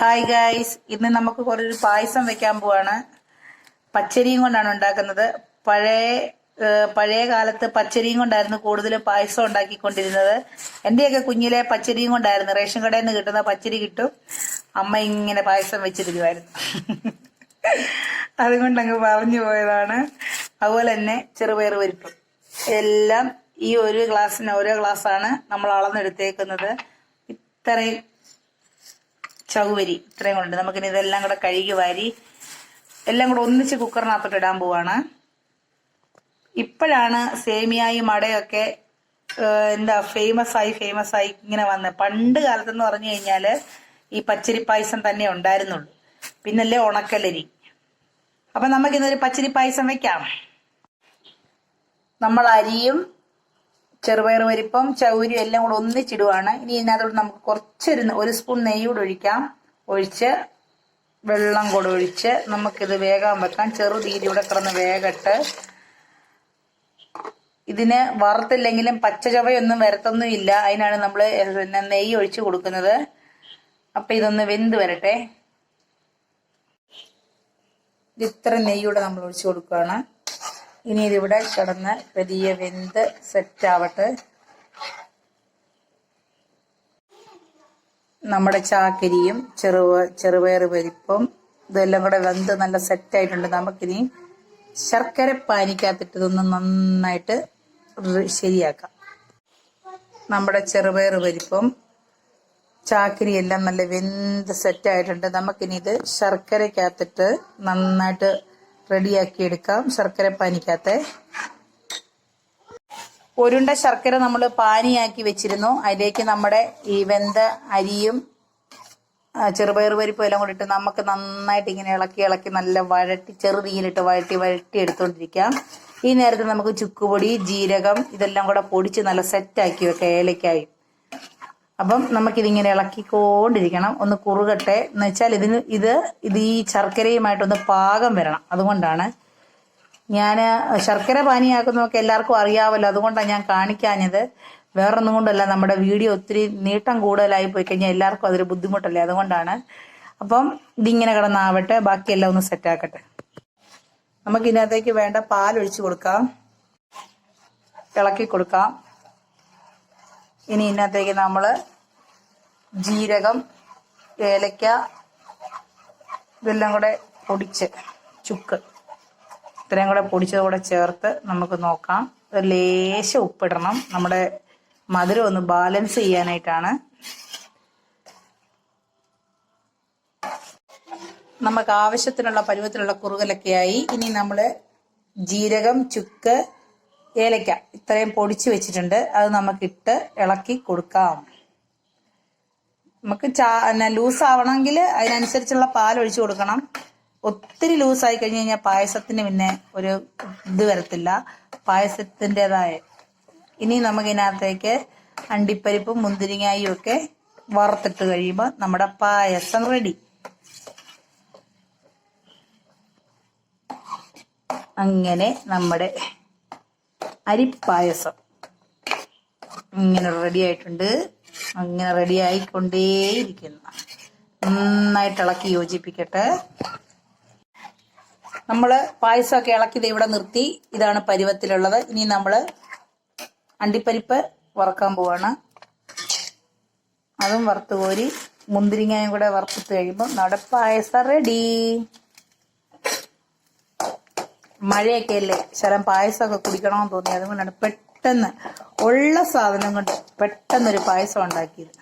Hi guys ഇന്ന് നമുക്ക് കുറച്ച് പായസം വെക്കാൻ പോവാണ്. പച്ചരിയും കൊണ്ടാണ് ഉണ്ടാക്കുന്നത്. പഴയ പഴയ കാലത്ത് പച്ചരിയും കൊണ്ടായിരുന്നു കൂടുതൽ പായസം ഉണ്ടാക്കിക്കൊണ്ടിരുന്നത്. എന്റെയൊക്കെ കുഞ്ഞിലെ പച്ചരിയും കൊണ്ടായിരുന്നു. റേഷൻ കടയിൽ നിന്ന് കിട്ടുന്ന പച്ചരി കിട്ടും. അമ്മ ഇങ്ങനെ പായസം വെച്ചിരിക്കുമായിരുന്നു അതുകൊണ്ട് അങ്ങ് പറഞ്ഞു പോയതാണ്. അതുപോലെ തന്നെ ചെറുപയർ പരിപ്പും എല്ലാം ഈ ഒരു ഗ്ലാസ്സിന് ഓരോ ഗ്ലാസ്സാണ് നമ്മൾ അളന്നെടുത്തേക്കുന്നത്. ഇത്രയും ചൗവരി ഇത്രയും ഉണ്ട്. നമുക്കിനി ഇതെല്ലാം കൂടെ കഴുകി വാരി എല്ലാം കൂടെ ഒന്നിച്ച് കുക്കറിനകത്തോട്ട് ഇടാൻ പോവാണ്. ഇപ്പോഴാണ് സേമിയായി മടയൊക്കെ എന്താ ഫേമസ് ആയി ഫേമസ് ആയി ഇങ്ങനെ വന്ന്. പണ്ട് കാലത്തെന്ന് പറഞ്ഞു കഴിഞ്ഞാൽ ഈ പച്ചരി പായസം തന്നെ ഉണ്ടായിരുന്നുള്ളൂ. പിന്നല്ലേ ഉണക്കലരി. അപ്പൊ നമുക്കിന്നൊരു പച്ചരി പായസം വെക്കാം. നമ്മൾ അരിയും ചെറുപയർ പരിപ്പും ചൗരിയും എല്ലാം കൂടെ ഒന്നിച്ചിടുവാണ്. ഇനി ഇതിനകത്തോട് നമുക്ക് കുറച്ചൊരു ഒരു സ്പൂൺ നെയ്യ് കൂടെ ഒഴിക്കാം. ഒഴിച്ച് വെള്ളം കൂടെ ഒഴിച്ച് നമുക്കിത് വേഗം വെക്കാം. ചെറുതീരിയുടെ കിടന്ന് വേഗട്ട്. ഇതിന് വറുത്തില്ലെങ്കിലും പച്ച ചവയൊന്നും വരത്തൊന്നും ഇല്ല അതിനാണ് നമ്മൾ പിന്നെ നെയ്യ് ഒഴിച്ച് കൊടുക്കുന്നത്. അപ്പൊ ഇതൊന്ന് വെന്ത് വരട്ടെ. ഇത് ഇത്ര നെയ്യൂടെ നമ്മൾ ഒഴിച്ച് കൊടുക്കുകയാണ്. ഇനി ഇതിവിടെ കിടന്ന് വലിയ വെന്ത് സെറ്റ് ആവട്ടെ. നമ്മുടെ ചാക്കരിയും ചെറുവ ചെറുപയർ പരിപ്പും ഇതെല്ലാം കൂടെ വെന്ത് നല്ല സെറ്റ് ആയിട്ടുണ്ട്. നമുക്കിനി ശർക്കര പാനിക്കകത്തിട്ട് ഇതൊന്ന് നന്നായിട്ട് ശരിയാക്കാം. നമ്മുടെ ചെറുപയർ പരിപ്പും ചാക്കരി എല്ലാം നല്ല വെന്ത് സെറ്റ് ആയിട്ടുണ്ട്. നമുക്കിനി ഇത് ശർക്കരക്കകത്തിട്ട് നന്നായിട്ട് റെഡിയാക്കി എടുക്കാം ശർക്കര പാനിക്കകത്തെ. ഒരുണ്ട ശർക്കര നമ്മൾ പാനിയാക്കി വെച്ചിരുന്നു. അതിലേക്ക് നമ്മുടെ ഈ വെന്ത അരിയും ചെറുപയർ പരിപ്പും എല്ലാം കൂടി ഇട്ട് നമുക്ക് നന്നായിട്ട് ഇങ്ങനെ ഇളക്കി ഇളക്കി നല്ല വഴട്ടി ചെറുതീയിലിട്ട് വഴട്ടി വഴട്ടി എടുത്തുകൊണ്ടിരിക്കാം ഈ നേരത്തെ നമുക്ക് ചുക്കുപൊടി ജീരകം ഇതെല്ലാം കൂടെ പൊടിച്ച് നല്ല സെറ്റാക്കി വെക്കാം. ഏലക്കായി. അപ്പം നമുക്കിതിങ്ങനെ ഇളക്കിക്കൊണ്ടിരിക്കണം. ഒന്ന് കുറുകട്ടെ. എന്ന് വെച്ചാൽ ഇതിന് ഇത് ഇത് ഈ ശർക്കരയുമായിട്ടൊന്ന് പാകം വരണം. അതുകൊണ്ടാണ് ഞാൻ ശർക്കര പാനിയാക്കുന്നതൊക്കെ എല്ലാവർക്കും അറിയാമല്ലോ അതുകൊണ്ടാണ് ഞാൻ കാണിക്കാഞ്ഞത്. വേറൊന്നും കൊണ്ടല്ല നമ്മുടെ വീഡിയോ ഒത്തിരി നീട്ടം കൂടുതലായി പോയി കഴിഞ്ഞാൽ എല്ലാവർക്കും അതൊരു ബുദ്ധിമുട്ടല്ലേ? അതുകൊണ്ടാണ്. അപ്പം ഇതിങ്ങനെ കിടന്നാവട്ടെ. ബാക്കിയെല്ലാം ഒന്ന് സെറ്റാക്കട്ടെ. നമുക്കിതിനകത്തേക്ക് വേണ്ട പാൽ ഒഴിച്ചു കൊടുക്കാം. ഇളക്കി കൊടുക്കാം. ഇനി ഇന്നത്തേക്ക് നമ്മൾ ജീരകം ഏലക്ക ഇതെല്ലാം കൂടെ പൊടിച്ച് ചുക്ക്. ഇത്രയും കൂടെ പൊടിച്ചത് കൂടെ ചേർത്ത് നമുക്ക് നോക്കാം. ലേശം ഉപ്പിടണം. നമ്മുടെ മധുരം ഒന്ന് ബാലൻസ് ചെയ്യാനായിട്ടാണ്. നമുക്ക് ആവശ്യത്തിനുള്ള പരുവത്തിലുള്ള കുറുകലൊക്കെയായി ഇനി നമ്മൾ ജീരകം ചുക്ക് ഏലക്ക ഇത്രയും പൊടിച്ച് വെച്ചിട്ടുണ്ട്. അത് നമുക്കിട്ട് ഇളക്കി കൊടുക്കാം. നമുക്ക് ചാ ലൂസ് ആവണമെങ്കിൽ അതിനനുസരിച്ചുള്ള പാൽ ഒഴിച്ചു കൊടുക്കണം. ഒത്തിരി ലൂസായി കഴിഞ്ഞ് കഴിഞ്ഞാൽ പായസത്തിന് പിന്നെ ഒരു ഇത് വരത്തില്ല. പായസത്തിന്റെതായ ഇനി നമുക്ക് ഇതിനകത്തേക്ക് അണ്ടിപ്പരിപ്പും മുന്തിരിങ്ങായും ഒക്കെ വറുത്തിട്ട് കഴിയുമ്പോൾ നമ്മുടെ പായസം റെഡി. അങ്ങനെ നമ്മുടെ അരിപ്പായസം. ഇങ്ങനെ റെഡി ആയിട്ടുണ്ട്. അങ്ങനെ റെഡി ആയിക്കൊണ്ടേയിരിക്കുന്നു. നന്നായിട്ട് ഇളക്കി യോജിപ്പിക്കട്ടെ. നമ്മൾ പായസമൊക്കെ ഇളക്കി ദേ ഇവിടെ നിർത്തി. ഇതാണ് പരുവത്തിലുള്ളത്. ഇനി നമ്മൾ അണ്ടിപ്പരിപ്പ് വറക്കാൻ പോവാണ്. അതും വറുത്ത് കോരി മുന്തിരിങ്ങയും കൂടെ വറുത്തിട്ട് കഴിയുമ്പോൾ നമ്മുടെ പായസം റെഡി മഴയൊക്കെ അല്ലേ? ശരം പായസമൊക്കെ കുടിക്കണമെന്ന് തോന്നി. അതുകൊണ്ടാണ് പെട്ടെന്ന് ഉള്ള സാധനം കൊണ്ട് പെട്ടെന്നൊരു പായസം ഉണ്ടാക്കിയത്.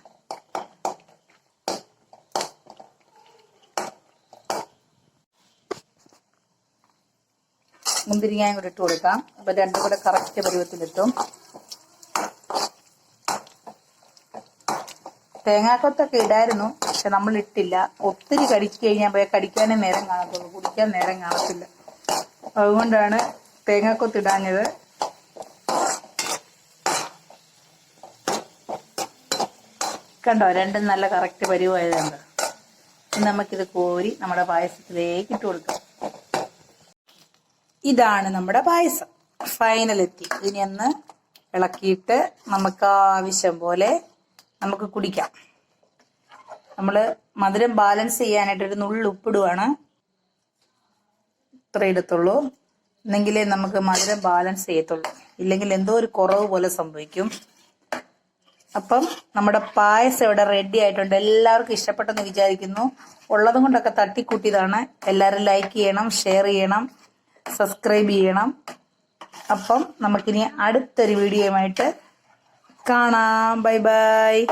മുന്തിരിങ്ങയും കൂടെ ഇട്ട് കൊടുക്കാം. അപ്പൊ രണ്ടും കൂടെ കറക്റ്റ് പരുവത്തിലിട്ടും. തേങ്ങാക്കൊത്തൊക്കെ ഇടായിരുന്നു പക്ഷെ നമ്മൾ ഇട്ടില്ല. ഒത്തിരി കടിച്ചു കഴിഞ്ഞാൽ പോയാൽ കടിക്കാനേ നേരം കാണത്തുള്ളൂ. കുടിക്കാൻ നേരം കാണത്തില്ല. അതുകൊണ്ടാണ് തേങ്ങാക്കൊത്ത് ഇടാഞ്ഞത് കണ്ടോ രണ്ടും നല്ല കറക്റ്റ് പരിവായതുണ്ട്. നമുക്കിത് കോരി നമ്മുടെ പായസത്തിലേക്ക് ഇട്ട് കൊടുക്കാം. ഇതാണ് നമ്മുടെ പായസം. ഫൈനൽ എത്തി. ഇനി ഒന്ന് ഇളക്കിയിട്ട് നമുക്ക് ആവശ്യം പോലെ നമുക്ക് കുടിക്കാം. നമ്മൾ മധുരം ബാലൻസ് ചെയ്യാനായിട്ട് ഒരു നുള്ളു ഉപ്പിടുവാണ്. ഇത്ര ഇടത്തുള്ളൂ എന്നെങ്കിലേ നമുക്ക് മധുരം ബാലൻസ് ചെയ്യത്തുള്ളൂ. ഇല്ലെങ്കിൽ എന്തോ ഒരു കുറവ് പോലെ സംഭവിക്കും. അപ്പം നമ്മുടെ പായസം ഇവിടെ റെഡി ആയിട്ടുണ്ട്. എല്ലാവർക്കും ഇഷ്ടപ്പെട്ടെന്ന് വിചാരിക്കുന്നു. ഉള്ളതും കൊണ്ടൊക്കെ തട്ടിക്കൂട്ടിയതാണ്. എല്ലാവരും ലൈക്ക് ചെയ്യണം ഷെയർ ചെയ്യണം സബ്സ്ക്രൈബ് ചെയ്യണം. അപ്പം നമുക്കിനി അടുത്തൊരു വീഡിയോയുമായിട്ട് കാണാം. Bye bye